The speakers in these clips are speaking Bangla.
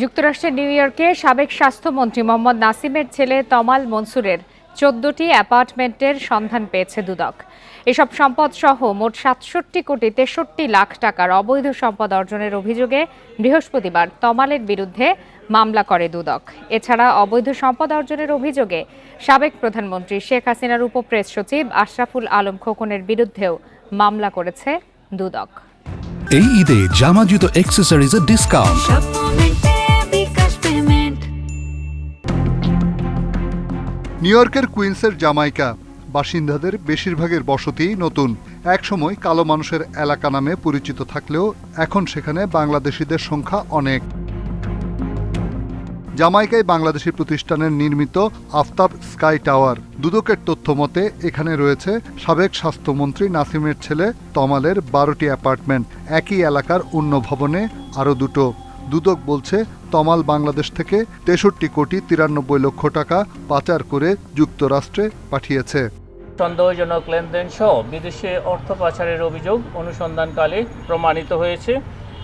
যুক্তরাষ্ট্রের নিউ ইয়র্কে সাবেক স্বাস্থ্যমন্ত্রী মোহাম্মদ নাসিমের ছেলে তমাল মনসুরের চোদ্দটি অ্যাপার্টমেন্টের সন্ধান পেয়েছে দুদক। এসব সম্পদ সহ মোট সাতষট্টি কোটি তেষট্টি লাখ টাকার অবৈধ সম্পদ অর্জনের অভিযোগে বৃহস্পতিবার তমালের বিরুদ্ধে মামলা করে দুদক। এছাড়া অবৈধ সম্পদ অর্জনের অভিযোগে সাবেক প্রধানমন্ত্রী শেখ হাসিনার উপপ্রেস সচিব আশরাফুল আলম খোকনের বিরুদ্ধেও মামলা করেছে দুদক। এই ঈদে জামা জুতো অ্যাক্সেসরিজের ডিসকাউন্ট নিউ ইয়র্কের কুইন্সের জামাইকা বাসিন্দাদের বেশিরভাগের বসতিই নতুন। একসময় কালো মানুষের এলাকা নামে পরিচিত থাকলেও এখন সেখানে বাংলাদেশিদের সংখ্যা অনেক। জামাইকায় বাংলাদেশি প্রতিষ্ঠানের নির্মিত আফতাব স্কাই টাওয়ার। দুদকের তথ্য মতে, এখানে রয়েছে সাবেক স্বাস্থ্যমন্ত্রী নাসিমের ছেলে তমালের বারোটি অ্যাপার্টমেন্ট। একই এলাকার অন্য ভবনে আরও দুটো। দুদক বলছে তমাল বাংলাদেশ থেকে তেষট্টি কোটি তিরানব্বই লক্ষ টাকা পাচার করে যুক্তরাষ্ট্রে পাঠিয়েছে। সন্দেহজনক লেনদেন সহ বিদেশে অর্থ পাচারের অভিযোগ অনুসন্ধানকালে প্রমাণিত হয়েছে।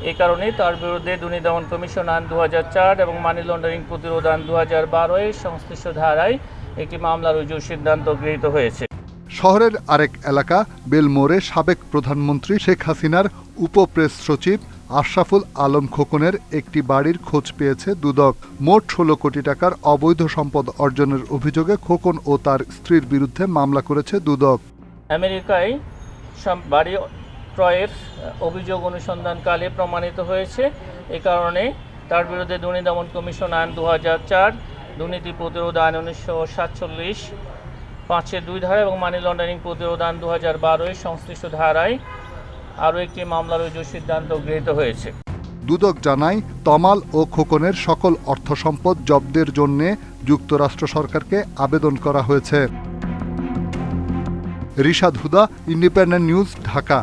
এই কারণে তার বিরুদ্ধে দুর্নীতি দমন কমিশন আইন দুহাজার চার এবং মানি লন্ডারিং প্রতিরোধ আইন দু হাজার এর সংশ্লিষ্ট ধারায় একটি মামলা রুজুর সিদ্ধান্ত গৃহীত হয়েছে। শহরের আরেক এলাকা বেলমোরে সাবেক প্রধানমন্ত্রী শেখ হাসিনার উপপ্রেস সচিব আশরাফুল আলম খোকনের একটি বাড়ির খোঁজ পেয়েছে দুদক। মোট ষোলো কোটি টাকার অবৈধ সম্পদ অর্জনের অভিযোগে খোকন ও তার স্ত্রীর বিরুদ্ধে মামলা করেছে দুদক। আমেরিকায় বাড়ি ক্রয়ের অভিযোগ অনুসন্ধানকালে প্রমাণিত হয়েছে। এ কারণে তার বিরুদ্ধে দুর্নীতি দমন কমিশন আইন দু হাজার চার, দুর্নীতি প্রতিরোধ আইন উনিশশো সাতচল্লিশ, পাঁচের দুই ধারা এবং মানি লন্ডারিং প্রতিরোধ আইন দু হাজার বারোয় সংশ্লিষ্ট ধারায় আরও একটি মামলা রুজুর সিদ্ধান্ত গৃহীত হয়েছে। দুদক জানায়, তমাল ও খোকনের সকল অর্থ সম্পদ জব্দের জন্য যুক্তরাষ্ট্র সরকারকে আবেদন করা হয়েছে। Rishad Huda, independent news, Dhaka.